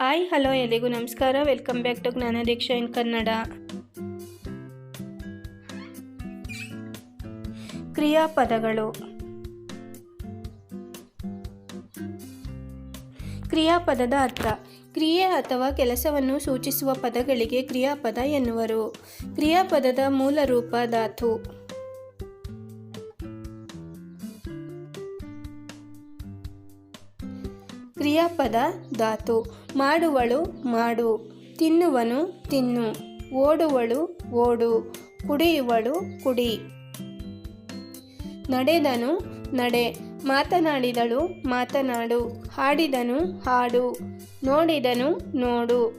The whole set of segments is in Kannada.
ಹಾಯ್, ಹಲೋ ಎಲ್ಲಿಗೂ ನಮಸ್ಕಾರ. ವೆಲ್ಕಮ್ ಬ್ಯಾಕ್ ಟು ಜ್ಞಾನ ದೀಕ್ಷಾ ಇನ್ ಕನ್ನಡ ಕ್ರಿಯಾಪದಗಳು. ಕ್ರಿಯಾಪದದ ಅರ್ಥ, ಕ್ರಿಯೆ ಅಥವಾ ಕೆಲಸವನ್ನು ಸೂಚಿಸುವ ಪದಗಳಿಗೆ ಕ್ರಿಯಾಪದ ಎನ್ನುವರು. ಕ್ರಿಯಾಪದದ ಮೂಲ ರೂಪ ಧಾತು. ಕ್ರಿಯಾಪದ ಧಾತು. ಮಾಡುವಳು ಮಾಡು. ತಿನ್ನುವನು ತಿನ್ನು. ಓಡುವಳು ಓಡು. ಕುಡಿಯುವಳು ಕುಡಿ. ನಡೆದನು ನಡೆ. ಮಾತನಾಡಿದಳು ಮಾತನಾಡು. ಹಾಡಿದನು ಹಾಡು. ನೋಡಿದನು ನೋಡು.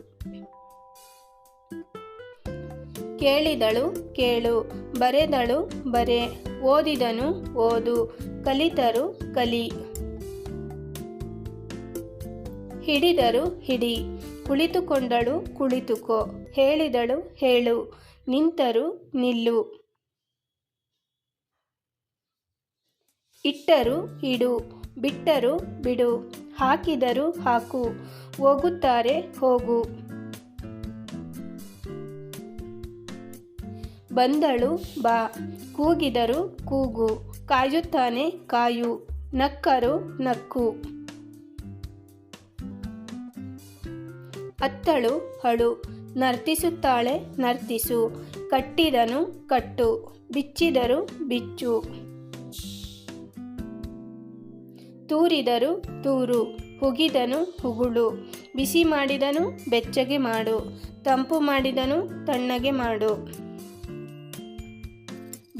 ಕೇಳಿದಳು ಕೇಳು. ಬರೆದಳು ಬರೆ. ಓದಿದನು ಓದು. ಕಲಿತರು ಕಲಿ. ಹಿಡಿದರು ಹಿಡಿ, ಕುಳಿತುಕೊಂಡಳು ಕುಳಿತುಕೋ, ಹೇಳಿದಳು ಹೇಳು, ನಿಂತರು ನಿಲ್ಲು. ಇಟ್ಟರು ಇಡು, ಬಿಟ್ಟರು ಬಿಡು, ಹಾಕಿದರು ಹಾಕು, ಹೋಗುತ್ತಾರೆ ಹೋಗು. ಬಂದಳು ಬಾ, ಕೂಗಿದರು ಕೂಗು, ಕಾಯುತ್ತಾನೆ ಕಾಯು, ನಕ್ಕರು ನಕ್ಕು. ಅತ್ತಳು ಹಳು. ನರ್ತಿಸುತ್ತಾಳೆ ನರ್ತಿಸು. ಕಟ್ಟಿದನು ಕಟ್ಟು. ಬಿಚ್ಚಿದರು ಬಿಚ್ಚು. ತೂರಿದರು ತೂರು. ಹುಗಿದನು ಹುಗುಳು. ಬಿಸಿ ಮಾಡಿದನು ಬೆಚ್ಚಗೆ ಮಾಡು. ತಂಪು ಮಾಡಿದನು ತಣ್ಣಗೆ ಮಾಡು.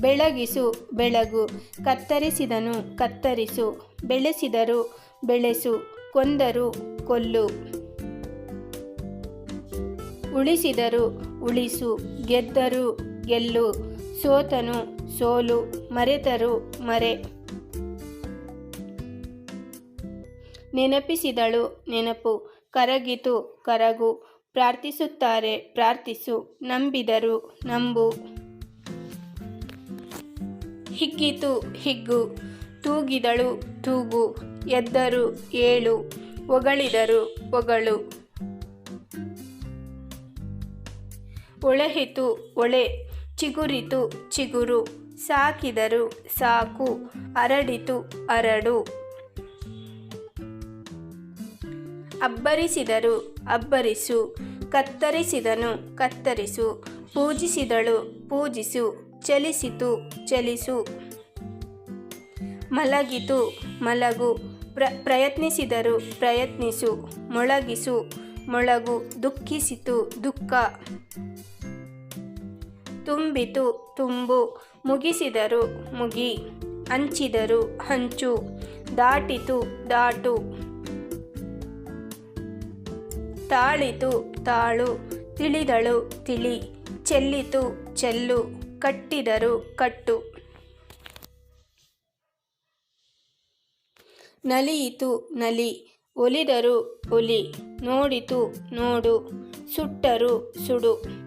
ಬೆಳಗಿಸು ಬೆಳಗು. ಕತ್ತರಿಸಿದನು ಕತ್ತರಿಸು. ಬೆಳೆಸಿದರು ಬೆಳೆಸು. ಕೊಂದರು ಕೊಲ್ಲು. ಉಳಿಸಿದರು. ಉಳಿಸು, ಗೆದ್ದರು, ಗೆಲ್ಲು. ಸೋತನು, ಸೋಲು. ಮರೆತರು, ಮರೆ. ನೆನಪಿಸಿದಳು, ನೆನಪು. ಕರಗಿತು, ಕರಗು. ಪ್ರಾರ್ಥಿಸುತ್ತಾರೆ, ಪ್ರಾರ್ಥಿಸು. ನಂಬಿದರು, ನಂಬು. ಹಿಗ್ಗಿತು, ಹಿಗ್ಗು. ತೂಗಿದಳು, ತೂಗು. ಎದ್ದರು, ಏಳು. ಹೊಗಳಿದರು, ಹೊಗಳು. ಒಳೆಹಿತು, ಒಳೆ, ಚಿಗುರಿತು, ಚಿಗುರು, ಸಾಕಿದರು, ಸಾಕು, ಅರಡಿತು, ಅರಡು. ಅಬ್ಬರಿಸಿದರು, ಅಬ್ಬರಿಸು, ಕತ್ತರಿಸಿದನು, ಕತ್ತರಿಸು, ಪೂಜಿಸಿದಳು, ಪೂಜಿಸು, ಚಲಿಸಿತು, ಚಲಿಸು. ಮಲಗಿತು, ಮಲಗು, ಪ್ರ, ಪ್ರಯತ್ನಿಸಿದರು, ಪ್ರಯತ್ನಿಸು, ಮೊಳಗಿಸು, ಮೊಳಗು, ದುಃಖಿಸಿತು, ದುಃಖ. ತುಂಬಿತು. ತುಂಬು. ಮುಗಿಸಿದರು. ಮುಗಿ. ಹಂಚಿದರು. ಹಂಚು. ದಾಟಿತು. ದಾಟು. ತಾಳಿತು. ತಾಳು. ತಿಳಿದಳು. ತಿಳಿ. ಚೆಲ್ಲಿತು. ಚೆಲ್ಲು. ಕಟ್ಟಿದರು. ಕಟ್ಟು. ನಲಿಯಿತು. ನಲಿ. ಒಲಿದರು. ಒಲಿ. ನೋಡಿತು. ನೋಡು. ಸುಟ್ಟರು. ಸುಡು.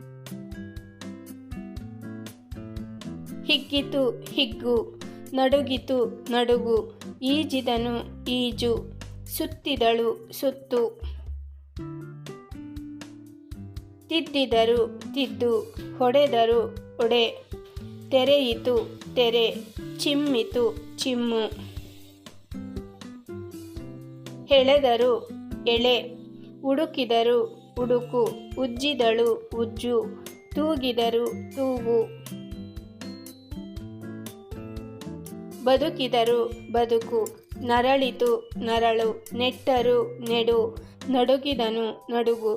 ಹಿಗ್ಗಿತು, ಹಿಗ್ಗು, ನಡುಗಿತು, ನಡುಗು, ಈಜಿದನು ಈಜು, ಸುತ್ತಿದಳು ಸುತ್ತು. ತಿದ್ದಿದರು ತಿದ್ದು, ಹೊಡೆದರು ಒಡೆ ತೆರೆಯಿತು ತೆರೆ, ಚಿಮ್ಮಿತು ಚಿಮ್ಮು. ಎಳೆದರು ಎಳೆ ಹುಡುಕಿದರು ಹುಡುಕು ಉಜ್ಜಿದಳು ಉಜ್ಜು, ತೂಗಿದರು ತೂಗು. ಬದುಕಿದರು ಬದುಕು. ನರಳಿತು ನರಳು, ನೆಟ್ಟರು ನೆಡು, ನಡುಗಿದನು ನಡುಗು.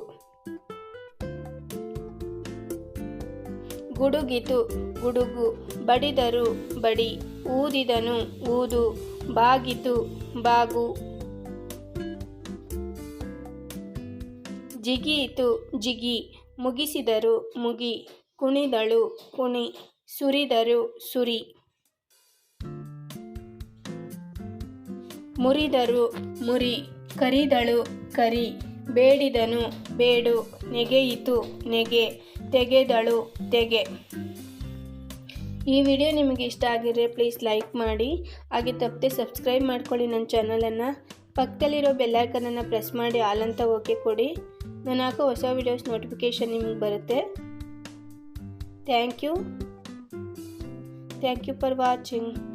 ಗುಡುಗಿತು ಗುಡುಗು, ಬಡಿದರು ಬಡಿ, ಊದಿದನು ಊದು, ಬಾಗಿತು ಬಾಗು. ಜಿಗಿಯಿತು ಜಿಗಿ, ಮುಗಿಸಿದರು ಮುಗಿ, ಕುಣಿದಳು ಕುಣಿ, ಸುರಿದರು ಸುರಿ. ಮುರಿದರು. ಮುರಿ. ಕರಿದಳು. ಕರಿ. ಬೇಡಿದನು. ಬೇಡು. ನೆಗೆಯಿತು. ನೆಗೆ. ತೆಗೆದಳು. ತೆಗೆ. ಈ ವಿಡಿಯೋ ನಿಮಗೆ ಇಷ್ಟ ಆಗಿದ್ರೆ ಪ್ಲೀಸ್ ಲೈಕ್ ಮಾಡಿ. ಹಾಗೆ ತಪ್ಪದೆ ಸಬ್ಸ್ಕ್ರೈಬ್ ಮಾಡ್ಕೊಳ್ಳಿ ನನ್ನ ಚಾನಲನ್ನು. ಪಕ್ಕದಲ್ಲಿರೋ ಬೆಲ್ಲೈಕನನ್ನು ಪ್ರೆಸ್ ಮಾಡಿ ಆಲ್ ಅಂತ ಓಕೆ ಕೊಡಿ. ನಾನು ಹಾಕೋ ಹೊಸ ವಿಡಿಯೋಸ್ ನೋಟಿಫಿಕೇಷನ್ ನಿಮಗೆ ಬರುತ್ತೆ. Thank you. Thank you for watching.